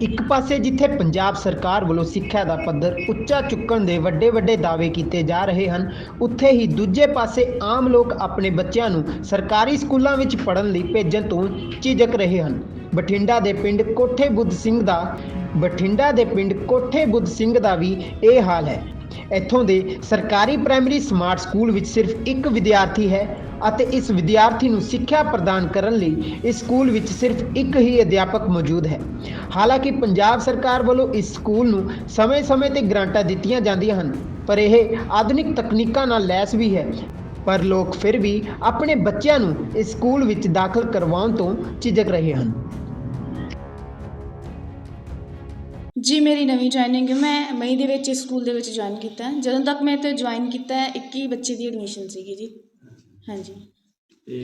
ਇੱਕ ਪਾਸੇ ਜਿੱਥੇ ਪੰਜਾਬ ਸਰਕਾਰ ਵੱਲੋਂ ਸਿੱਖਿਆ ਦਾ ਪੱਧਰ ਉੱਚਾ ਚੁੱਕਣ ਦੇ ਵੱਡੇ ਵੱਡੇ ਦਾਅਵੇ ਕੀਤੇ ਜਾ ਰਹੇ ਹਨ, ਉੱਥੇ ਹੀ ਦੂਜੇ ਪਾਸੇ ਆਮ ਲੋਕ ਆਪਣੇ ਬੱਚਿਆਂ ਨੂੰ ਸਰਕਾਰੀ ਸਕੂਲਾਂ ਵਿੱਚ ਪੜ੍ਹਨ ਲਈ ਭੇਜਣ ਤੋਂ ਝਿਜਕ ਰਹੇ ਹਨ। ਬਠਿੰਡਾ ਦੇ ਪਿੰਡ ਕੋਠੇ ਬੁੱਧ ਸਿੰਘ ਦਾ ਬਠਿੰਡਾ ਦੇ ਪਿੰਡ ਕੋਠੇ ਬੁੱਧ ਸਿੰਘ ਦਾ ਵੀ ਇਹ ਹਾਲ ਹੈ। ਇੱਥੋਂ ਦੇ ਸਰਕਾਰੀ ਪ੍ਰਾਇਮਰੀ ਸਮਾਰਟ ਸਕੂਲ ਵਿੱਚ ਸਿਰਫ ਇੱਕ ਵਿਦਿਆਰਥੀ ਹੈ ਅਤੇ ਇਸ ਵਿਦਿਆਰਥੀ ਨੂੰ ਸਿੱਖਿਆ ਪ੍ਰਦਾਨ ਕਰਨ ਲਈ ਇਸ ਸਕੂਲ ਵਿੱਚ ਸਿਰਫ ਇੱਕ ਹੀ ਅਧਿਆਪਕ ਮੌਜੂਦ ਹੈ। ਹਾਲਾਂਕਿ ਪੰਜਾਬ ਸਰਕਾਰ ਵੱਲੋਂ ਇਸ ਸਕੂਲ ਨੂੰ ਸਮੇਂ-ਸਮੇਂ ਤੇ ਗ੍ਰਾਂਟਾਂ ਦਿੱਤੀਆਂ ਜਾਂਦੀਆਂ ਹਨ, ਪਰ ਇਹ ਆਧੁਨਿਕ ਤਕਨੀਕਾਂ ਨਾਲ ਲੈਸ ਵੀ ਹੈ। ਪਰ ਲੋਕ ਫਿਰ ਵੀ ਆਪਣੇ ਬੱਚਿਆਂ ਨੂੰ ਇਸ ਸਕੂਲ ਵਿੱਚ ਦਾਖਲ ਕਰਵਾਉਣ ਤੋਂ ਝਿਜਕ ਰਹੇ ਹਨ। ਜੀ ਮੇਰੀ ਨਵੀਂ ਜੁਆਇਨਿੰਗ ਹੈ ਮੈਂ ਮਈ ਦੇ ਵਿੱਚ ਇਸ ਸਕੂਲ ਦੇ ਵਿੱਚ ਜੁਆਇਨ ਕੀਤਾ। ਹੈ। ਜਦੋਂ ਤੱਕ ਮੈਂ ਇੱਥੇ ਜੁਆਇਨ ਕੀਤਾ ਹੈ 21 ਬੱਚੇ ਦੀ ਐਡਮਿਸ਼ਨ ਸੀਗੀ ਜੀ। ਹਾਂਜੀ।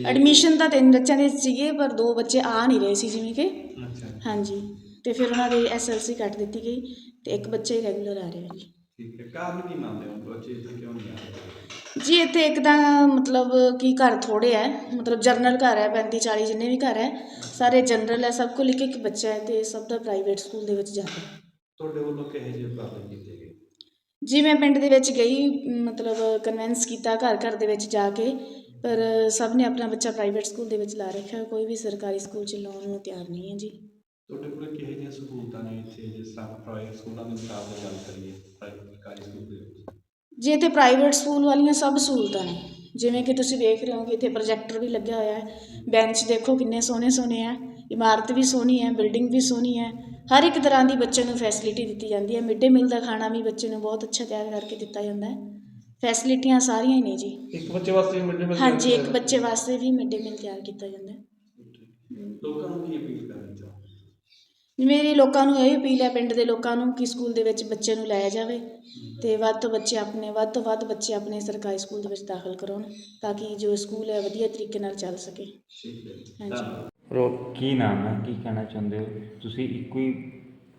ਐਡਮਿਸ਼ਨ ਤਾਂ ਤਿੰਨ ਬੱਚਿਆਂ ਦੇ ਸੀਗੇ ਪਰ ਦੋ ਬੱਚੇ ਆ ਨਹੀਂ ਰਹੇ ਸੀ ਜਿਵੇਂ ਕਿ। ਅੱਛਾ। ਹਾਂਜੀ। ਤੇ ਫਿਰ ਉਹਨਾਂ ਦੀ ਐਸਐਲਸੀ ਕੱਟ ਦਿੱਤੀ ਗਈ ਤੇ ਇੱਕ ਬੱਚਾ ਹੀ ਰੈਗੂਲਰ ਆ ਰਿਹਾ ਜੀ। ਠੀਕ ਹੈ। ਕਾਰਨ ਕੀ ਮੰਨਦੇ ਹੋ? ਬੱਚੇ ਇੱਥੇ ਕਿਉਂ ਨਹੀਂ ਆ ਰਹੇ? ਜੀ ਇੱਥੇ ਇੱਕ ਤਾਂ ਮਤਲਬ ਕਿ ਘਰ ਥੋੜੇ ਹੈ ਮਤਲਬ ਜਨਰਲ ਘਰ ਹੈ 35 40 ਜਿੰਨੇ ਵੀ ਘਰ ਹੈ ਸਾਰੇ ਜਨਰਲ ਹੈ ਸਭ ਕੋਲ ਇੱਕ ਇੱਕ ਬੱਚਾ ਹੈ ਤੇ ਸਭ ਦਾ ਪ੍ਰਾਈਵੇਟ ਸਕੂਲ ਦੇ ਵਿੱਚ ਜਾਂਦਾ ਹੈ ਤੁਹਾਡੇ ਵੱਲੋਂ ਕਿਹੋ ਜਿਹੇ ਉਪਰਾਲੇ ਕੀਤੇ ਗਏ? ਜੀ ਮੈਂ ਪਿੰਡ ਦੇ ਵਿੱਚ ਗਈ ਮਤਲਬ ਕਨਵਿੰਸ ਕੀਤਾ ਘਰ ਘਰ ਦੇ ਵਿੱਚ ਜਾ ਕੇ ਪਰ ਸਭ ਨੇ ਆਪਣਾ ਬੱਚਾ ਪ੍ਰਾਈਵੇਟ ਸਕੂਲ ਦੇ ਵਿੱਚ ਲਾ ਰੱਖਿਆ ਕੋਈ ਵੀ ਸਰਕਾਰੀ ਸਕੂਲ 'ਚ ਲਾਉਣ ਨੂੰ ਤਿਆਰ ਨਹੀਂ ਹੈ ਜੀ। ਤੁਹਾਡੇ ਕੋਲ ਕਿਹੋ ਜਿਹੀਆਂ ਸਹੂਲਤਾਂ ਨੇ ਇੱਥੇ ਜਿਸ ਤਰ੍ਹਾਂ ਪ੍ਰਾਈਵੇਟ ਸਕੂਲਾਂ ਦੇ ਮੁਕਾਬਲੇ ਗੱਲ ਕਰੀਏ ਸਰਕਾਰੀ ਸਕੂਲ ਦੇ ਵਿੱਚ? ਜੀ ਇੱਥੇ ਪ੍ਰਾਈਵੇਟ ਸਕੂਲ ਵਾਲੀਆਂ ਸਭ ਸਹੂਲਤਾਂ ਨੇ। ਜਿਵੇਂ ਕਿ ਤੁਸੀਂ ਦੇਖ ਰਹੇ ਹੋ ਕਿ ਇੱਥੇ ਪ੍ਰੋਜੈਕਟਰ ਵੀ ਲੱਗਿਆ ਹੋਇਆ ਹੈ। ਬੈਂਚ ਦੇਖੋ ਕਿੰਨੇ ਸੋਹਣੇ ਸੋਹਣੇ ਆ ਇਮਾਰਤ ਵੀ ਸੋਹਣੀ ਹੈ ਬਿਲਡਿੰਗ ਵੀ ਸੋਹਣੀ ਹੈ। ਹਰ ਇੱਕ ਤਰ੍ਹਾਂ ਦੀ ਬੱਚੇ ਨੂੰ ਫੈਸਿਲਿਟੀ ਦਿੱਤੀ ਜਾਂਦੀ ਹੈ। ਮਿਡ ਡੇ ਮੀਲ ਦਾ ਖਾਣਾ ਵੀ ਬੱਚੇ ਨੂੰ ਬਹੁਤ ਅੱਛਾ ਤਿਆਰ ਕਰਕੇ ਦਿੱਤਾ ਜਾਂਦਾ ਹੈ। ਫੈਸਿਲਿਟੀਆਂ ਸਾਰੀਆਂ ਹੀ ਨੇ ਜੀ। ਇੱਕ ਬੱਚੇ ਵਾਸਤੇ ਮਿਡ ਡੇ ਹਾਂਜੀ ਇੱਕ ਬੱਚੇ ਵਾਸਤੇ ਵੀ ਮਿਡ ਡੇ ਮੀਲ ਤਿਆਰ ਕੀਤਾ ਜਾਂਦਾ ਹੈ। ਲੋਕਾਂ ਨੂੰ ਕੀ ਅਪੀਲ ਕਰਨੀ ਚਾਹੋ ਮੇਰੀ ਲੋਕਾਂ ਨੂੰ ਇਹ ਅਪੀਲ ਹੈ ਪਿੰਡ ਦੇ ਲੋਕਾਂ ਨੂੰ ਕਿ ਸਕੂਲ ਦੇ ਵਿੱਚ ਬੱਚੇ ਨੂੰ ਲਾਇਆ ਜਾਵੇ ਤੇ ਵੱਧ ਤੋਂ ਬੱਚੇ ਆਪਣੇ ਵੱਧ ਤੋਂ ਵੱਧ ਬੱਚੇ ਆਪਣੇ ਸਰਕਾਰੀ ਸਕੂਲ ਦੇ ਵਿੱਚ ਦਾਖਲ ਕਰਾਉਣ ਤਾਂ ਕਿ ਜੋ ਸਕੂਲ ਹੈ ਵਧੀਆ ਤਰੀਕੇ ਨਾਲ ਚੱਲ ਸਕੇ। ਠੀਕ ਹੈ ਹਾਂਜੀ। ਰੋ ਕੀ ਨਾਮ ਹੈ? ਕੀ ਕਹਿਣਾ ਚਾਹੁੰਦੇ ਹੋ? ਤੁਸੀਂ ਇੱਕੋ ਹੀ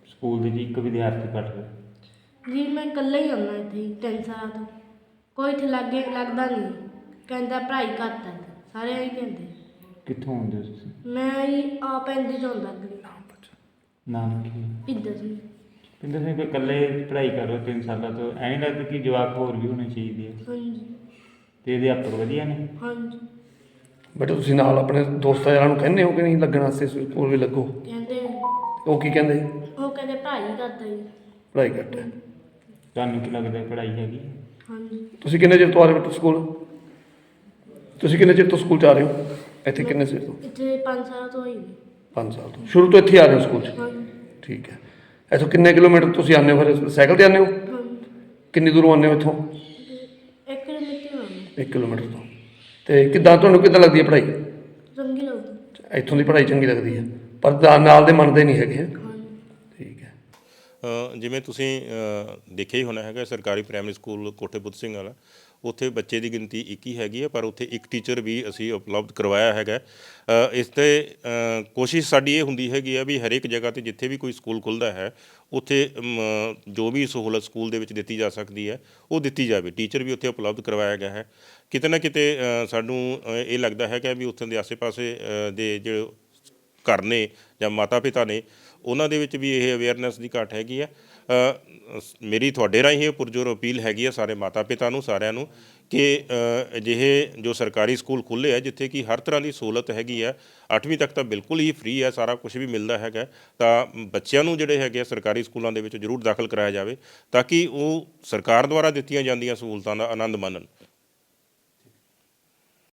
ਸਕੂਲ ਦੇ ਜੀ ਇੱਕ ਵਿਦਿਆਰਥੀ ਪੜ੍ਹ ਰਹੇ ਹੋ। ਜੀ ਮੈਂ ਇਕੱਲਾ ਹੀ ਆਉਣਾ ਇੱਥੇ ਤਿੰਨ ਸਾਲਾਂ ਤੋਂ। ਕੋਈ ਇੱਥੇ ਲੱਗੇ ਲੱਗਦਾ ਨਹੀਂ। ਕਹਿੰਦਾ ਪੜ੍ਹਾਈ ਘੱਟ ਹੈ ਸਾਰੇ ਇਹੀ ਕਹਿੰਦੇ। ਕਿੱਥੋਂ ਆਉਂਦੇ ਹੋ ਤੁਸੀਂ? ਮੈਂ ਹੀ ਆਪ ਇੰਦੇ ਤੋਂ ਆਉਂਦਾ ਅੱਗੇ ਨਾਮ ਕੀ ਹੈ? ਪਿੱਦਰ ਜੀ। ਪਿੰਦਰ ਸਿੰਘ ਕੋਈ ਇਕੱਲੇ ਪੜ੍ਹਾਈ ਕਰ ਰਹੇ ਹੋ ਤਿੰਨ ਸਾਲਾਂ ਤੋਂ? ਐਂ ਲੱਗਦਾ ਕਿ ਜਵਾਕ ਹੋਰ ਵੀ ਹੋਣੇ ਚਾਹੀਦੇ ਆ? ਹਾਂਜੀ। ਤੇ ਅਧਿਆਪਕ ਵਧੀਆ ਨੇ? ਹਾਂਜੀ। ਬੇਟਾ ਤੁਸੀਂ ਨਾਲ ਆਪਣੇ ਦੋਸਤਾਂ ਯਾਰਾਂ ਨੂੰ ਕਹਿੰਦੇ ਹੋ ਕਿ ਨਹੀਂ ਲੱਗਣ ਵਾਸਤੇ ਸਕੂਲ ਵੀ ਲੱਗੋ? ਕਹਿੰਦੇ ਉਹ ਕੀ ਕਹਿੰਦੇ? ਉਹ ਕਹਿੰਦੇ ਪੜ੍ਹਾਈ ਕਰਦਾ ਜੀ। ਪੜ੍ਹਾਈ ਘੱਟ ਹੈ ਤੁਹਾਨੂੰ ਕੀ ਲੱਗਦਾ ਪੜ੍ਹਾਈ ਹੈਗੀ? ਹਾਂਜੀ। ਤੁਸੀਂ ਕਿੰਨੇ ਚਿਰ ਤੋਂ ਆ ਰਹੇ ਹੋ ਬੇਟਾ ਸਕੂਲ? ਤੁਸੀਂ ਕਿੰਨੇ ਚਿਰ ਤੋਂ ਸਕੂਲ 'ਚ ਆ ਰਹੇ ਹੋ? ਇੱਥੇ ਕਿੰਨੇ ਚਿਰ ਤੋਂ? ਇੱਥੇ 5 ਸਾਲ ਤੋਂ ਹੀ 5 ਸਾਲ ਤੋਂ। ਸ਼ੁਰੂ ਤੋਂ ਇੱਥੇ ਆ ਰਹੇ ਹੋ ਸਕੂਲ 'ਚ? ਹਾਂਜੀ। ਠੀਕ ਹੈ। ਇੱਥੋਂ ਕਿੰਨੇ ਕਿਲੋਮੀਟਰ ਤੁਸੀਂ ਆਉਂਦੇ ਹੋ ਫਿਰ? ਸਾਈਕਲ ਤੇ ਆਉਂਦੇ ਹੋ? ਹਾਂਜੀ। ਕਿੰਨੀ ਦੂਰੋਂ ਆਉਂਦੇ ਹੋ ਇੱਥੋਂ? ਇੱਕ ਮਿੱਟੀ ਹੋਣੀ 1 ਕਿਲੋਮੀਟਰ ਤੋਂ। ਤੇ ਕਿੱਦਾਂ ਤੁਹਾਨੂੰ ਕਿੱਦਾਂ ਲੱਗਦੀ ਹੈ ਪੜ੍ਹਾਈ? ਰੰਗੀ ਲੱਗਦੀ। ਇੱਥੋਂ ਦੀ ਪੜ੍ਹਾਈ ਚੰਗੀ ਲੱਗਦੀ ਹੈ ਪਰ ਦਾ- ਨਾਲ ਦੇ ਮੰਨਦੇ ਨਹੀਂ ਹੈਗੇ ਹੈਂ? ਠੀਕ ਹੈ। ਅ, ਜਿਵੇਂ ਤੁਸੀਂ ਅ, ਦੇਖਿਆ ਹੀ ਹੋਣਾ ਹੈਗਾ ਸਰਕਾਰੀ ਪ੍ਰਾਇਮਰੀ ਸਕੂਲ ਕੋਠੇ ਬੁੱਧ ਸਿੰਘ ਵਾਲਾ। ਉੱਥੇ ਬੱਚੇ ਦੀ ਗਿਣਤੀ 21 ਹੈਗੀ ਹੈ, ਪਰ ਉੱਥੇ ਇੱਕ ਟੀਚਰ ਵੀ ਅਸੀਂ ਉਪਲਬਧ ਕਰਵਾਇਆ ਹੈਗਾ ਇਸ ਤੇ ਕੋਸ਼ਿਸ਼ ਸਾਡੀ ਇਹ ਹੁੰਦੀ ਹੈਗੀ ਹੈ ਵੀ ਹਰੇਕ ਜਗ੍ਹਾ ਤੇ ਜਿੱਥੇ ਵੀ ਕੋਈ ਸਕੂਲ ਖੁੱਲਦਾ ਹੈ, ਉੱਥੇ ਜੋ ਵੀ ਸਹੂਲਤ ਸਕੂਲ ਦੇ ਵਿੱਚ ਦਿੱਤੀ ਜਾ ਸਕਦੀ ਹੈ, ਉਹ ਦਿੱਤੀ ਜਾਵੇ। ਟੀਚਰ ਵੀ ਉੱਥੇ ਉਪਲਬਧ ਕਰਵਾਇਆ ਗਿਆ ਹੈ। ਕਿਤੇ ਨਾ ਕਿਤੇ ਸਾਨੂੰ ਇਹ ਲੱਗਦਾ ਹੈਗਾ ਵੀ ਉੱਥੇ ਦੇ ਆਸੇ-ਪਾਸੇ ਦੇ ਜਿਹੜੇ ਘਰ ਨੇ ਜਾਂ ਮਾਤਾ ਪਿਤਾ ਨੇ ਉਹਨਾਂ ਦੇ ਵਿੱਚ ਵੀ ਇਹ ਅਵੇਅਰਨੈਸ ਦੀ ਘਾਟ ਹੈਗੀ ਆ। ਸ- ਮੇਰੀ ਤੁਹਾਡੇ ਰਾਹੀਂ ਇਹ ਪੁਰਜੋਰ ਅਪੀਲ ਹੈਗੀ ਆ ਸਾਰੇ ਮਾਤਾ ਪਿਤਾ ਨੂੰ, ਸਾਰਿਆਂ ਨੂੰ ਕਿ ਅਜਿਹੇ ਜੋ ਸਰਕਾਰੀ ਸਕੂਲ ਖੁੱਲ੍ਹੇ ਆ, ਜਿੱਥੇ ਕਿ ਹਰ ਤਰ੍ਹਾਂ ਦੀ ਸਹੂਲਤ ਹੈਗੀ ਆ 8ਵੀਂ ਤੱਕ ਤਾਂ ਬਿਲਕੁਲ ਹੀ ਫ੍ਰੀ ਹੈ ਸਾਰਾ ਕੁਝ ਵੀ ਮਿਲਦਾ ਹੈਗਾ। ਤਾਂ ਬੱਚਿਆਂ ਨੂੰ ਜਿਹੜੇ ਹੈਗੇ ਆ ਸਰਕਾਰੀ ਸਕੂਲਾਂ ਦੇ ਵਿੱਚ ਜ਼ਰੂਰ ਦਾਖਲ ਕਰਾਇਆ ਜਾਵੇ, ਤਾਂ ਕਿ ਉਹ ਸਰਕਾਰ ਦੁਆਰਾ ਦਿੱਤੀਆਂ ਜਾਂਦੀਆਂ ਸਹੂਲਤਾਂ ਦਾ ਆਨੰਦ ਮਾਣਨ।